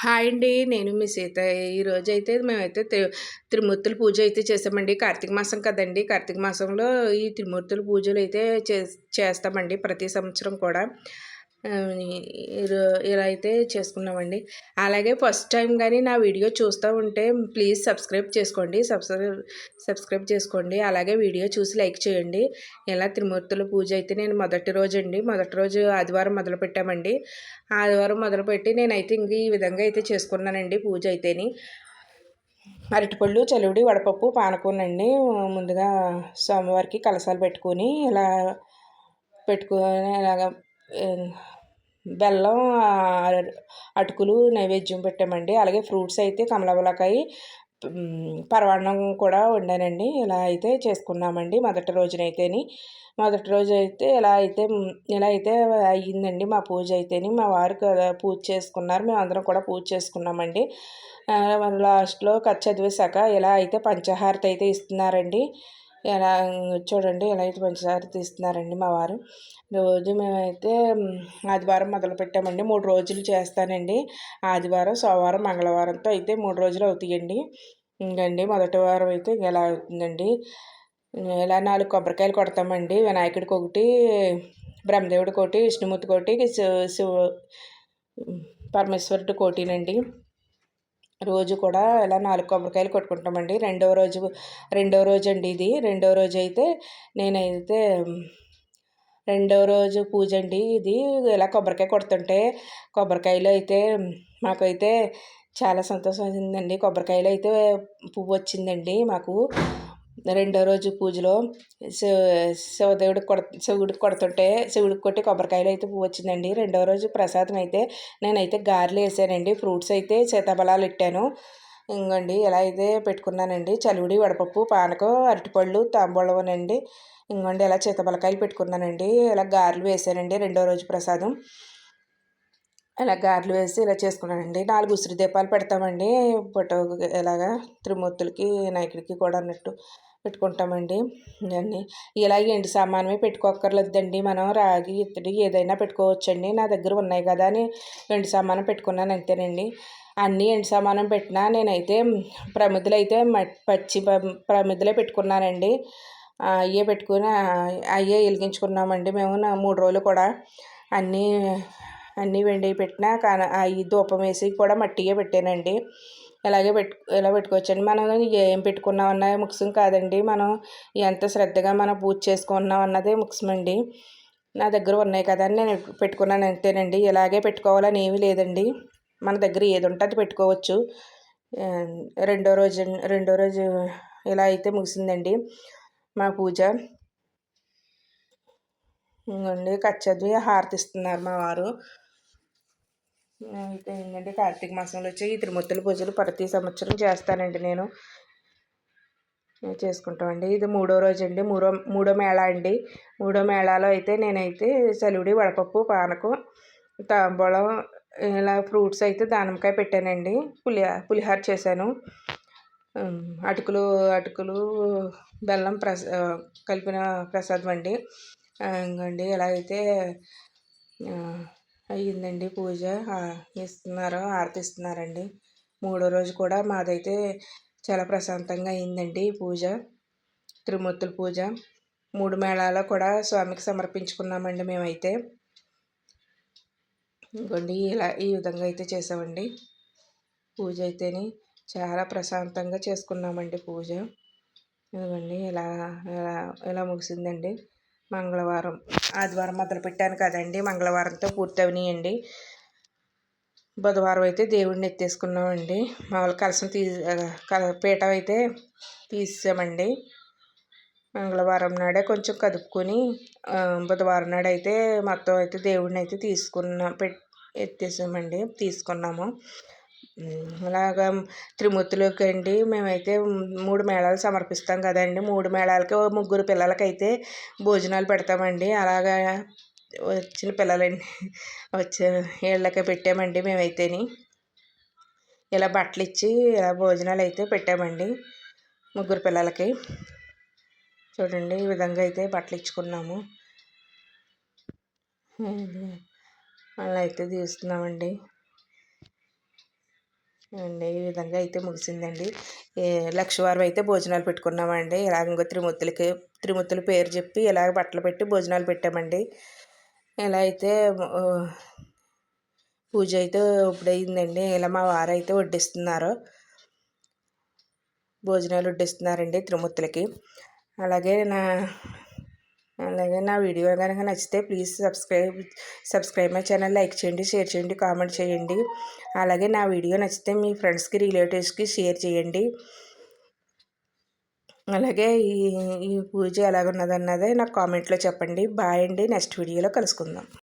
Hi అండి నేను మీ సీత. ఈరోజు అయితే మేమైతే త్రిమూర్తుల పూజ అయితే చేసామండి కార్తీక మాసం కదండి. కార్తీక మాసంలో ఈ త్రిమూర్తుల పూజలు అయితే చేస్తామండి ప్రతి సంవత్సరం కూడా. ఇలా అయితే చేసుకున్నామండి. అలాగే ఫస్ట్ టైం కానీ నా వీడియో చూస్తూ ఉంటే ప్లీజ్ సబ్స్క్రైబ్ చేసుకోండి. సబ్స్క్రైబ్ సబ్స్క్రైబ్ చేసుకోండి. అలాగే వీడియో చూసి లైక్ చేయండి. ఇలా త్రిమూర్తుల పూజ అయితే నేను మొదటి రోజు అండి మొదటి రోజు ఆదివారం మొదలు పెట్టామండి. ఆదివారం మొదలుపెట్టి నేనైతే ఇంక ఈ విధంగా అయితే చేసుకున్నానండి పూజ అయితేని. అరటిపళ్ళు చలివిడి వడపప్పు పానకూనండి ముందుగా స్వామివారికి కలసాలు పెట్టుకొని ఇలా పెట్టుకొని ఇలాగ బెల్లం అటుకులు నైవేద్యం పెట్టామండి. అలాగే ఫ్రూట్స్ అయితే కమలవలకాయ పరవాన్నం కూడా వండానండి. ఇలా అయితే చేసుకున్నామండి మొదటి రోజునైతేని. మొదటి రోజు అయితే ఇలా అయితే ఇలా అయితే అయ్యిందండి మా పూజ అయితేని. మా వారు పూజ చేసుకున్నారు. మేము అందరం కూడా పూజ చేసుకున్నామండి. లాస్ట్లో కచ్చ చదివేశాక ఇలా అయితే పంచహారత అయితే ఇస్తున్నారండి. ఎలా చూడండి ఎలా అయితే పంచహారతి తీస్తున్నారండి మా వారు. రోజు మేమైతే ఆదివారం మొదలు పెట్టామండి. మూడు రోజులు చేస్తానండి. ఆదివారం సోమవారం మంగళవారంతో అయితే మూడు రోజులు అవుతాయండి. ఇంకండి మొదటి వారం అయితే ఎలా అవుతుందండి? ఇలా నాలుగు కొబ్బరికాయలు కొడతామండి. వినాయకుడికి ఒకటి బ్రహ్మదేవుడికి ఒకటి విష్ణుమూర్తికి ఒకటి శివ పరమేశ్వరుడి కోటినండి రోజు కూడా ఇలా నాలుగు కొబ్బరికాయలు కొట్టుకుంటామండి. రెండవ రోజు రెండవ రోజు అండి ఇది. రెండవ రోజు అయితే నేనైతే రెండవ రోజు పూజ అండి ఇది. ఇలా కొబ్బరికాయ కొడుతుంటే కొబ్బరికాయలు అయితే మాకైతే చాలా సంతోషం అయిందండి కొబ్బరికాయలు అయితే పువ్వు వచ్చిందండి మాకు. రెండో రోజు పూజలో శివ శివదేవుడికి కొడ శివుడికి కొడుతుంటే శివుడికి కొట్టి కొబ్బరికాయలు అయితే పువ్వు వచ్చిందండి. రెండో రోజు ప్రసాదం అయితే నేనైతే గారెలు వేసానండి. ఫ్రూట్స్ అయితే సీతాఫలాలు ఇట్టాను. ఇంకండి ఇలా అయితే పెట్టుకున్నానండి. చలివిడి వడపప్పు పానకం అరటిపళ్ళు తాంబూలం అండి ఇంకోండి ఇలా చేతబలకాయలు పెట్టుకున్నానండి. ఇలా గారెలు వేసానండి రెండో రోజు ప్రసాదం. ఇలా గారెలు వేసి ఇలా చేసుకున్నానండి. నాలుగు ఉసిరి దీపాలు పెడతామండి. ఫోటో ఇలాగా త్రిమూర్తులకి వినాయకుడికి కూడా అన్నట్టు. పెట్టుకుంటామండి. ఇవన్నీ ఇలాగే ఎండు సామానమే పెట్టుకోక్కర్లేదండి. మనం రాగి ఇత్తడి ఏదైనా పెట్టుకోవచ్చండి. నా దగ్గర ఉన్నాయి కదా అని ఎండు సామానం పెట్టుకున్నాను అంతేనండి. అన్నీ ఎండు సామానం పెట్టినా నేనైతే ప్రమిదలు అయితే పచ్చి ప్రమిదలే పెట్టుకున్నానండి. అయ్యే పెట్టుకుని అయ్యే వెలిగించుకున్నామండి మేము నా మూడు రోజులు కూడా. అన్నీ అన్నీ వెండి పెట్టినా కానీ అవి ధూపం వేసి కూడా మట్టిగా పెట్టానండి. ఇలాగే పెట్టు ఇలా పెట్టుకోవచ్చండి? మనం ఏం పెట్టుకున్నాం అన్న ముఖ్యం కాదండి. మనం ఎంత శ్రద్ధగా మనం పూజ చేసుకున్నాం అన్నదే ముఖ్యమండి నా దగ్గర ఉన్నాయి కదా అని నేను పెట్టుకున్నాను అంతేనండి. ఇలాగే పెట్టుకోవాలని ఏమీ లేదండి. మన దగ్గర ఏది ఉంటే అది పెట్టుకోవచ్చు. రెండో రోజు రెండో రోజు ఇలా అయితే ముగిసిందండి మా పూజ. ఇంకండి కచ్చది హారతి ఇస్తున్నారు మా వారు. అయితే ఏంటంటే కార్తీక మాసంలో వచ్చి ఈ తిరుమూర్తుల పూజలు ప్రతి సంవత్సరం చేస్తానండి నేను. చేసుకుంటామండి. ఇది మూడో రోజు అండి మూడో మూడో మేళా అండి. మూడో మేళాలో అయితే నేనైతే సలివిడి వడపప్పు పానకం తాంబూలం ఇలా ఫ్రూట్స్ అయితే దానిమ్మకాయ పెట్టానండి. పులి పులిహార చేశాను. అటుకులు అటుకులు బెల్లం ప్రస కలిపిన ప్రసాదం అండి. ఇంకండి అయితే అయ్యిందండి పూజ. ఇస్తున్నారు హారతి మూడో రోజు కూడా మాదైతే చాలా ప్రశాంతంగా అయిందండి పూజ త్రిమూర్తుల పూజ. మూడు మేళాలు కూడా స్వామికి సమర్పించుకున్నామండి మేమైతే. ఇంకోండి ఇలా ఈ విధంగా అయితే చేసామండి పూజ అయితేని చాలా ప్రశాంతంగా చేసుకున్నామండి పూజ. ఇదిగోండి ఇలా ఇలా ఇలా ముగిసిందండి. మంగళవారం. ఆదివారం మొదలు పెట్టాను కదండి. మంగళవారంతో పూర్తి బుధవారం అయితే దేవుడిని ఎత్తేసుకున్నామండి. మామూలు కలసం తీ పీట అయితే తీసామండి మంగళవారం నాడే కొంచెం కదుపుకొని బుధవారం నాడు అయితే మొత్తం అయితే దేవుడిని అయితే తీసుకున్నాం పెట్ ఎత్తేసామండి. తీసుకున్నాము. అలాగా త్రిమూర్తులకి అండి. మేమైతే మూడు మేళాలు సమర్పిస్తాం కదండి. మూడు మేళాలకి ముగ్గురు పిల్లలకైతే భోజనాలు పెడతామండి. అలాగా వచ్చిన పిల్లలండి. వచ్చే వీళ్ళకి పెట్టామండి మేమైతేని. ఇలా బట్టలు ఇచ్చి ఇలా భోజనాలు అయితే పెట్టామండి ముగ్గురు పిల్లలకి. చూడండి ఈ విధంగా అయితే బట్టలు ఇచ్చుకున్నాము అలా అయితే తీస్తున్నామండి. అండి. ఈ విధంగా అయితే ముగిసిందండి. లక్షవారం అయితే భోజనాలు పెట్టుకున్నామండి. ఇలాగ త్రిమూర్తులకి త్రిమూర్తుల పేరు చెప్పి ఇలాగ బట్టలు పెట్టి భోజనాలు పెట్టామండి. ఇలా అయితే పూజ అయితే ఇప్పుడైందండి. ఇలా మా వారు అయితే వడ్డిస్తున్నారు. భోజనాలు వడ్డిస్తున్నారండి త్రిమూర్తులకి. అలాగే నా అలాగే నా వీడియో కనుక నచ్చితే please subscribe subscribe my channel like చేయండి షేర్ చేయండి కామెంట్ చేయండి. అలాగే నా వీడియో నచ్చితే మీ ఫ్రెండ్స్కి రిలేటివ్స్కి షేర్ చేయండి. అలాగే ఈ ఈ పూజ ఎలాగున్నదన్నదే నాకు కామెంట్లో చెప్పండి. బాయ్ అండి. నెక్స్ట్ వీడియోలో కలుసుకుందాం.